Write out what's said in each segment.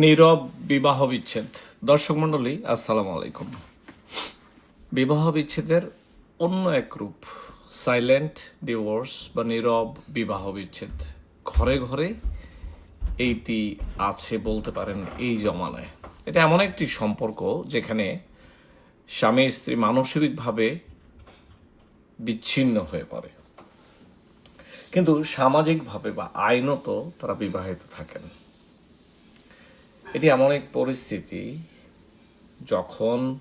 নীরব বিবাহ বিচ্ছেদ। দর্শক মণ্ডলী, আসসালামু আলাইকুম। বিবাহ বিচ্ছেদের অন্য এক রূপ সাইলেন্ট ডিভোর্স বা নীরব বিবাহ বিচ্ছেদ। ঘরে ঘরে এইটি আছে বলতে পারেন এই জমানায়। এটা এমন একটি সম্পর্ক যেখানে স্বামী স্ত্রী মানসিকভাবে বিচ্ছিন্ন হয়ে পড়ে। কিন্তু সামাজিকভাবে বা আইনত তারা বিবাহিত থাকেন। এটি এমন এক পরিস্থিতি যখন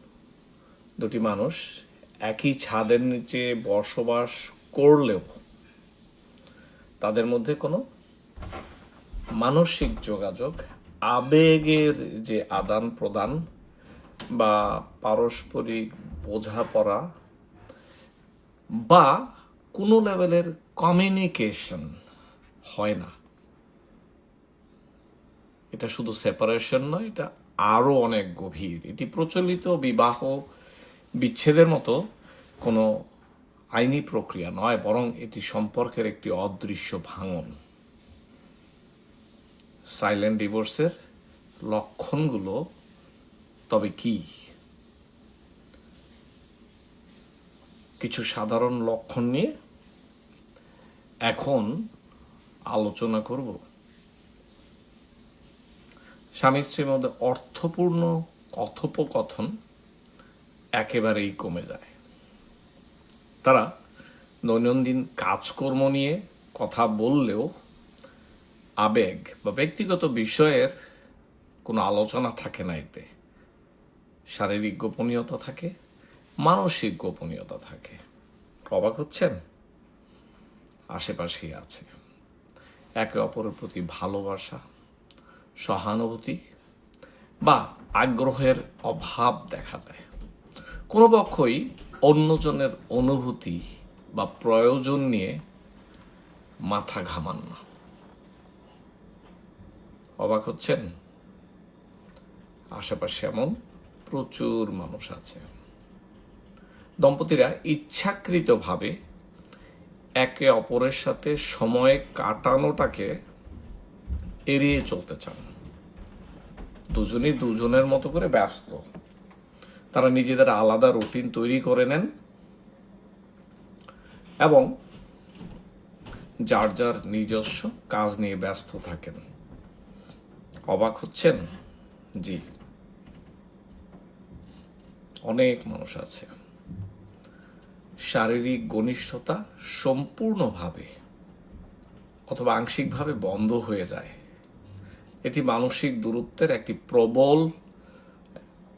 দুটি মানুষ একই ছাদের নিচে বসবাস করলেও তাদের মধ্যে কোনো মানসিক যোগাযোগ, আবেগের যে আদান প্রদান বা পারস্পরিক বোঝাপড়া বা কোনো লেভেলের কমিউনিকেশন হয় না। এটা শুধু সেপারেশন নয়, এটা আরও অনেক গভীর। এটি প্রচলিত বিবাহ বিচ্ছেদের মতো কোনো আইনি প্রক্রিয়া নয়, বরং এটি সম্পর্কের একটি অদৃশ্য ভাঙন। সাইলেন্ট ডিভোর্সের লক্ষণগুলো তবে কি? কিছু সাধারণ লক্ষণ নিয়ে এখন আলোচনা করব। স্বামী স্ত্রীর মধ্যে অর্থপূর্ণ কথোপকথন একেবারেই কমে যায়। তারা দৈনন্দিন কাজকর্ম নিয়ে কথা বললেও আবেগ বা ব্যক্তিগত বিষয়ের কোনো আলোচনা থাকে না এতে। শারীরিক গোপনীয়তা থাকে, মানসিক গোপনীয়তা থাকে। অবাক হচ্ছেন? আশেপাশেই আছে। একে অপরের প্রতি ভালোবাসা সহানুভূতি বা আগ্রহের অভাব দেখা যায় কোনো পক্ষই অন্যজনের অনুভূতি বা প্রয়োজন নিয়ে মাথা ঘামান না। অবাক হচ্ছেন? আশেপাশে এমন প্রচুর মানুষ আছে। দম্পতিরা ইচ্ছাকৃতভাবে একে অপরের সাথে সময় কাটানোটাকে এড়িয়ে চলতে চান। দুজনই দুজনের মতো করে ব্যস্ত। তারা নিজেদের আলাদা রুটিন তৈরি করে নেন এবং যার যার নিজস্ব কাজ নিয়ে ব্যস্ত থাকেন। অবাক হচ্ছেন? জি। অনেক মানুষ আছে। শারীরিক ঘনিষ্ঠতা সম্পূর্ণভাবে অথবা আংশিকভাবে বন্ধ হয়ে যায়। এটি মানসিক দূরত্বের একটি প্রবল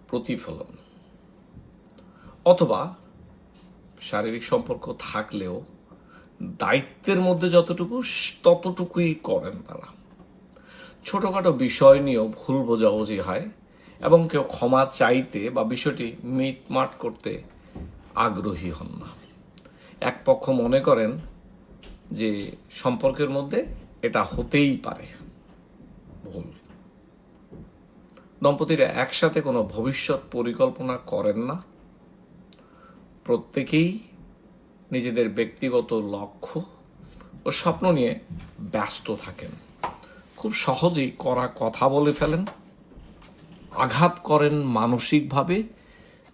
প্রতিফলন। অথবা শারীরিক সম্পর্ক থাকলেও দায়িত্বের মধ্যে যতটুকু, ততটুকুই করেন তারা। ছোটোখাটো বিষয় নিয়েও ভুল বোঝাবুঝি হয় এবং কেউ ক্ষমা চাইতে বা বিষয়টি মিটমাট করতে আগ্রহী হন না। এক পক্ষ মনে করেন যে সম্পর্কের মধ্যে এটা হতেই পারে। ভুল। দম্পতিরা একসাথে কোনো ভবিষ্যৎ পরিকল্পনা করেন না। প্রত্যেকেই নিজেদের ব্যক্তিগত লক্ষ্য ও স্বপ্ন নিয়ে ব্যস্ত থাকেন। খুব সহজেই করা কথা বলে ফেলেন। আঘাত করেন মানসিকভাবে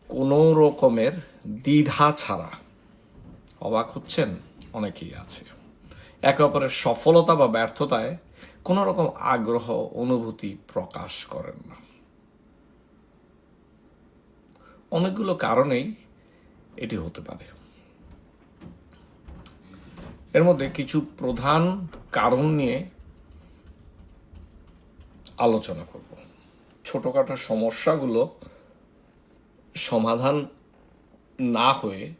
কোনো রকমের দ্বিধা ছাড়া। অবাক হচ্ছেন অনেকেই আছে। একে অপরের সফলতা বা ব্যর্থতায় কোনো রকম আগ্রহ, অনুভূতি প্রকাশ করেন না। অনেকগুলো কারণেই এটি হতে পারে। এর মধ্যে কিছু প্রধান কারণ নিয়ে আলোচনা করব। ছোটখাটো সমস্যাগুলো সমাধান না হয়ে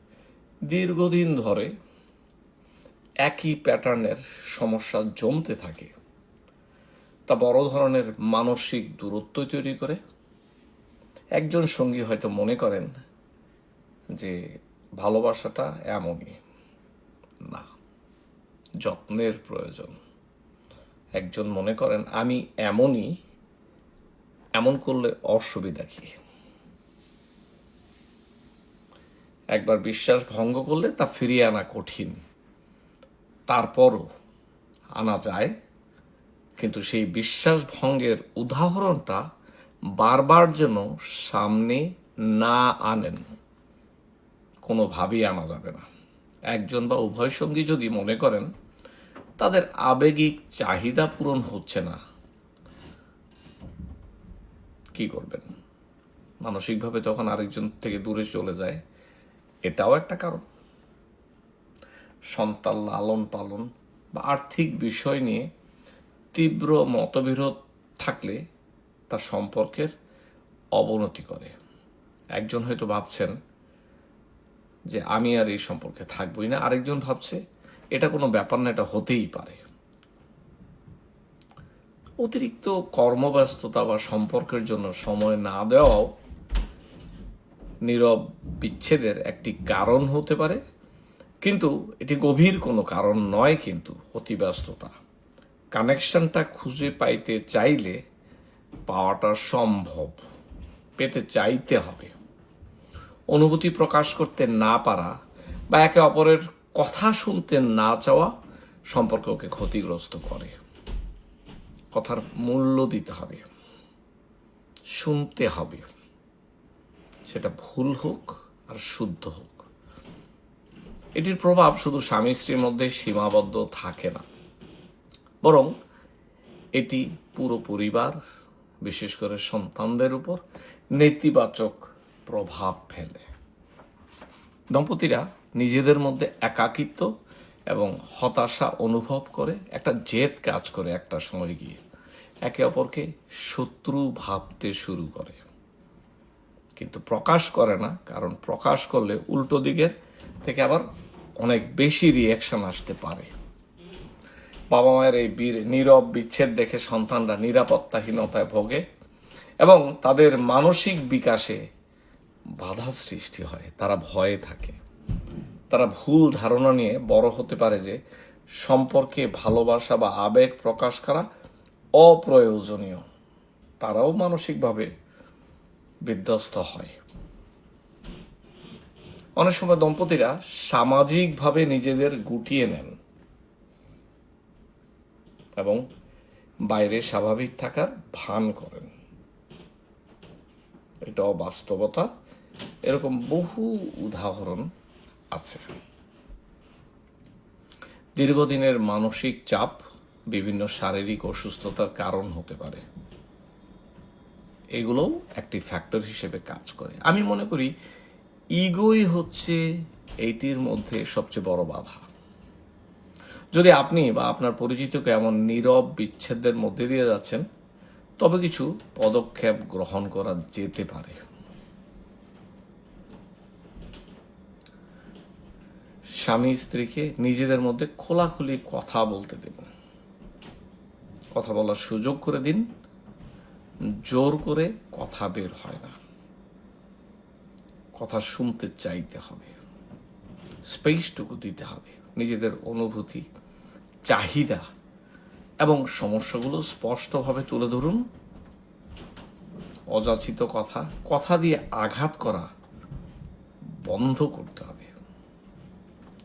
দীর্ঘদিন ধরে একই প্যাটার্নের সমস্যা জমতে থাকে। তা বড় ধরনের মানসিক দূরত্ব তৈরি করে। একজন সঙ্গী হয়তো মনে করেন যে ভালোবাসাটা এমনই। না, যত্নের প্রয়োজন। একজন মনে করেন, আমি এমনই, এমন করলে অসুবিধা কি? একবার বিশ্বাস ভঙ্গ করলে তা ফিরিয়ে আনা কঠিন। তারপরও আনা যায় কিন্তু সেই বিশ্বাস ভঙ্গের উদাহরণটা বারবার যেন সামনে না আনেন, কোনোভাবেই আনা যাবে না। একজন বা উভয় সঙ্গী যদি মনে করেন, তাদের আবেগিক চাহিদা পূরণ হচ্ছে না, কি করবেন? মানসিকভাবে তখন আরেকজন থেকে দূরে চলে যায়, এটাও একটা কারণ। সন্তান লালন পালন বা আর্থিক বিষয় নিয়ে তীব্র মতবিরোধ থাকলে তার সম্পর্কের অবনতি করে। একজন হয়তো ভাবছেন যে আমি আর এই সম্পর্কে থাকবই না, আরেকজন ভাবছে এটা কোনো ব্যাপার না, এটা হতেই পারে। অতিরিক্ত কর্মব্যস্ততা বা সম্পর্কের জন্য সময় না দেওয়াও নীরব বিচ্ছেদের একটি কারণ হতে পারে। কিন্তু এটি গভীর কোনো কারণ নয় কিন্তু অতিব্যস্ততা। কানেকশনটা খুঁজে পাইতে চাইলে পাওয়াটা সম্ভব। পেতে চাইতে হবে। অনুভূতি প্রকাশ করতে না পারা বা একে অপরের কথা শুনতে না চাওয়া সম্পর্ককে ক্ষতিগ্রস্ত করে। কথার মূল্য দিতে হবে। শুনতে হবে। সেটা ভুল হোক আর শুদ্ধ হোক। এটির প্রভাব শুধু স্বামী স্ত্রীর মধ্যে সীমাবদ্ধ থাকে না। বরং এটি পুরো পরিবার, বিশেষ করে সন্তানদের উপর নেতিবাচক প্রভাব ফেলে। দম্পতিরা নিজেদের মধ্যে একাকিত্ব এবং হতাশা অনুভব করে, একটা জেদ কাজ করে একটা সময় গিয়ে। একে অপরকে শত্রু ভাবতে শুরু করে। কিন্তু প্রকাশ করে না, কারণ প্রকাশ করলে উল্টো দিকের থেকে আবার অনেক বেশি রিয়াকশন আসতে পারে। বাবা মায়ের এই বীর, নীরব, বিচ্ছেদ দেখে সন্তানরা নিরাপত্তাহীনতায় ভোগে এবং তাদের মানসিক বিকাশে বাধা সৃষ্টি হয়। তারা ভয়ে থাকে। তারা ভুল ধারণা নিয়ে বড় হতে পারে যে সম্পর্কে ভালোবাসা বা আবেগ প্রকাশ করা অপ্রয়োজনীয়। তারাও মানসিকভাবে বিধ্বস্ত হয়। অনেক সময় দম্পতিরা সামাজিকভাবে নিজেদের গুটিয়ে নেন। এবং বাইরে স্বাভাবিক থাকার ভান করেন। এটা অবাস্তবতা। এরকম বহু উদাহরণ আছে। দীর্ঘদিনের মানসিক চাপ বিভিন্ন শারীরিক অসুস্থতার কারণ হতে পারে। এগুলোও একটি ফ্যাক্টর হিসেবে কাজ করে। আমি মনে করি ইগোই হচ্ছে এইটির মধ্যে সবচেয়ে বড় বাধা। যদি আপনি বা আপনার পরিচিতকে এমন নীরব বিচ্ছেদের মধ্যে দিয়ে যাচ্ছেন, তবে কিছু পদক্ষেপ গ্রহণ করা যেতে পারে। স্বামী স্ত্রীকে নিজেদের মধ্যে খোলাখুলি কথা বলতে দিন। কথা বলার সুযোগ করে দিন। জোর করে কথা বের হয় না। কথা শুনতে চাইতে হবে। স্পেসটুকু দিতে হবে। নিজেদের অনুভূতি চাহিদা এবং সমস্যাগুলো স্পষ্টভাবে তুলে ধরুন। অযাচিত কথা কথা দিয়ে আঘাত করা বন্ধ করতে হবে।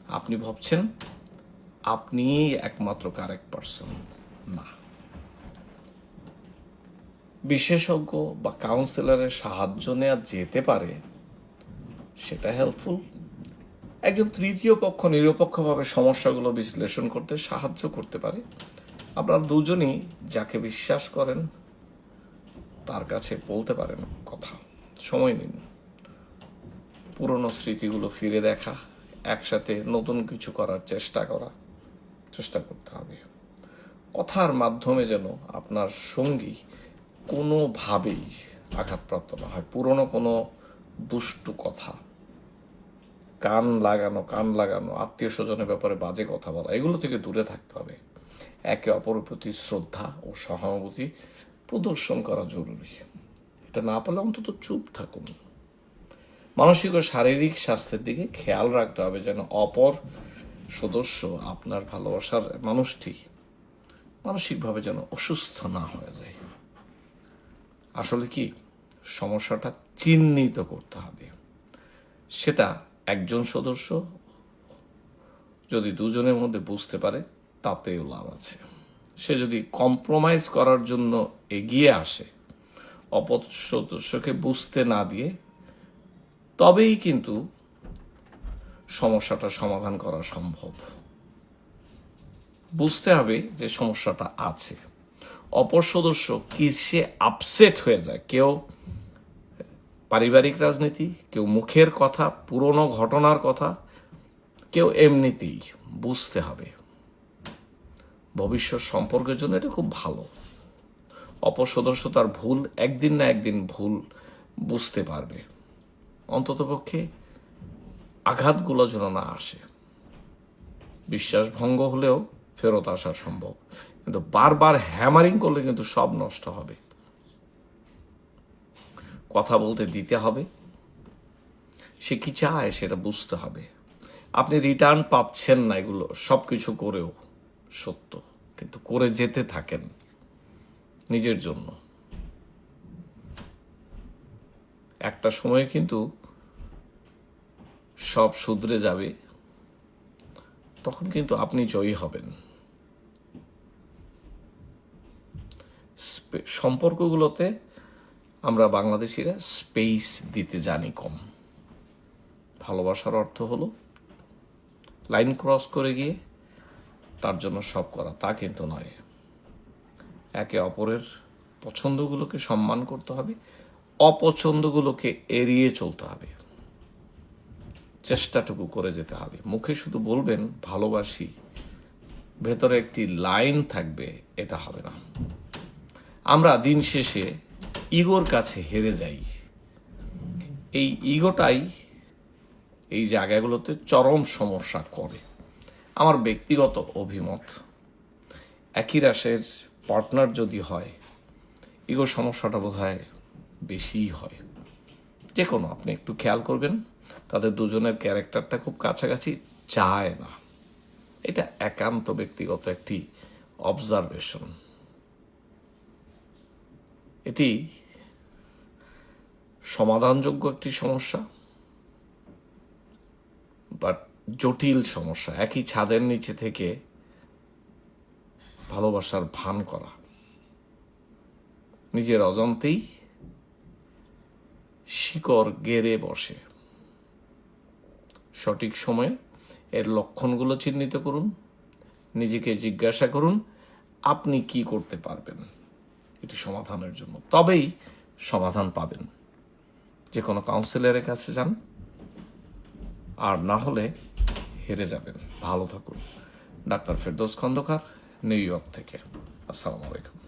আপনি ভাবছেন, আপনিই একমাত্র কারেক্ট পারসন। না। বিশেষজ্ঞ বা কাউন্সিলরের সাহায্য নেওয়া যেতে পারে, সেটা হেল্পফুল একজন তৃতীয় পক্ষ নিরপেক্ষভাবে সমস্যাগুলো বিশ্লেষণ করতে সাহায্য করতে পারে। আপনারা দুজনই যাকে বিশ্বাস করেন, তার কাছে বলতে পারেন কথা। সময় নিন। পুরনো স্মৃতিগুলো ফিরে দেখা, একসাথে নতুন কিছু করার চেষ্টা করা, চেষ্টা করতে হবে। কথার মাধ্যমে যেন আপনার সঙ্গী কোনোভাবেই আঘাতপ্রাপ্ত না হয়। পুরনো কোনো দুষ্টু কথা কান লাগানো কান লাগানো আত্মীয় স্বজনের ব্যাপারে বাজে কথা বলা, এগুলো থেকে দূরে থাকতে হবে। একে অপরের প্রতি শ্রদ্ধা ও সহানুভূতি প্রদর্শন করা জরুরি। এটা না পারলে অন্তত চুপ থাকুন। মানসিক ও শারীরিক স্বাস্থ্যের দিকে খেয়াল রাখতে হবে যেন অপর সদস্য আপনার ভালোবাসার মানুষটি মানসিকভাবে যেন অসুস্থ না হয়ে যায়। আসলে কি? সমস্যাটা চিহ্নিত করতে হবে। সেটা একজন সদস্য যদি দুজনের মধ্যে বুঝতে পারে, তাতেও লাভ আছে। সে যদি কম্প্রোমাইজ করার জন্য এগিয়ে আসে, অপর সদস্যকে বুঝতে না দিয়ে, তবেই কিন্তু সমস্যাটা সমাধান করা সম্ভব। বুঝতে হবে যে সমস্যাটা আছে। অপর সদস্য কিসে আপসেট হয়ে যায়, কেউ পারিবারিক রাজনীতি, কেউ মুখের কথা, পুরনো ঘটনার কথা, কেউ এমনিতেই বুঝতে হবে। ভবিষ্যৎ সম্পর্কের জন্য এটা খুব ভালো। অপর সদস্য তার ভুল একদিন না একদিন ভুল বুঝতে পারবে। অন্ততপক্ষে আঘাতগুলো যেন না আসে। বিশ্বাস ভঙ্গ হলেও ফেরত আসা সম্ভব। কিন্তু বারবার হ্যামারিং করলে কিন্তু সব নষ্ট হবে। কথা বলতে দিতে হবে। সে কি চায় সেটা বুঝতে হবে। আপনি রিটার্ন পাচ্ছেন না এগুলো সব কিছু করেও। সত্য। কিন্তু করে যেতে থাকেন নিজের জন্য। একটা সময়ে কিন্তু সব শুধরে যাবে, তখন কিন্তু আপনি জয়ী হবেন। সম্পর্কগুলোতে আমরা বাংলাদেশিরা স্পেস দিতে জানি কম। ভালোবাসার অর্থ হলো লাইন ক্রস করে গিয়ে তার জন্য সব করা, তা কিন্তু নয়। একে অপরের পছন্দগুলোকে সম্মান করতে হবে, অপছন্দগুলোকে এড়িয়ে চলতে হবে। চেষ্টাটুকু করে যেতে হবে। মুখে শুধু বলবেন, ভালোবাসি, ভেতরে একটি লাইন থাকবে, এটা হবে না। আমরা দিন শেষে ইগোর কাছে হেরে যাই। এই ইগোটাই এই জায়গাগুলোতে চরম সমস্যা করে। আমার ব্যক্তিগত অভিমত, একই রাশের পার্টনার যদি হয় ইগো সমস্যাটা বোধ হয় বেশিই হয়। যে কোনো, আপনি একটু খেয়াল করবেন, তাদের দুজনের ক্যারেক্টারটা খুব কাছাকাছি চায় না। এটা একান্ত ব্যক্তিগত একটি অবজারভেশন এটি সমাধানযোগ্য একটি সমস্যা বাট জটিল সমস্যা, একই ছাদের নিচে থেকে ভালোবাসার ভান করা। নিজের অজান্তেই শিকড় গেড়ে বসে। সঠিক সময়ে এর লক্ষণগুলো চিহ্নিত করুন, নিজেকে জিজ্ঞাসা করুন, আপনি কি করতে পারবেন? এটি সমাধানের জন্য। তবেই সমাধান পাবেন। যে কোনো কাউন্সিলরের কাছে যান আর না হলে হেরে যাবেন। ভালো থাকুন। Doctor Ferdous Khandakar, New York. আসসালামু আলাইকুম।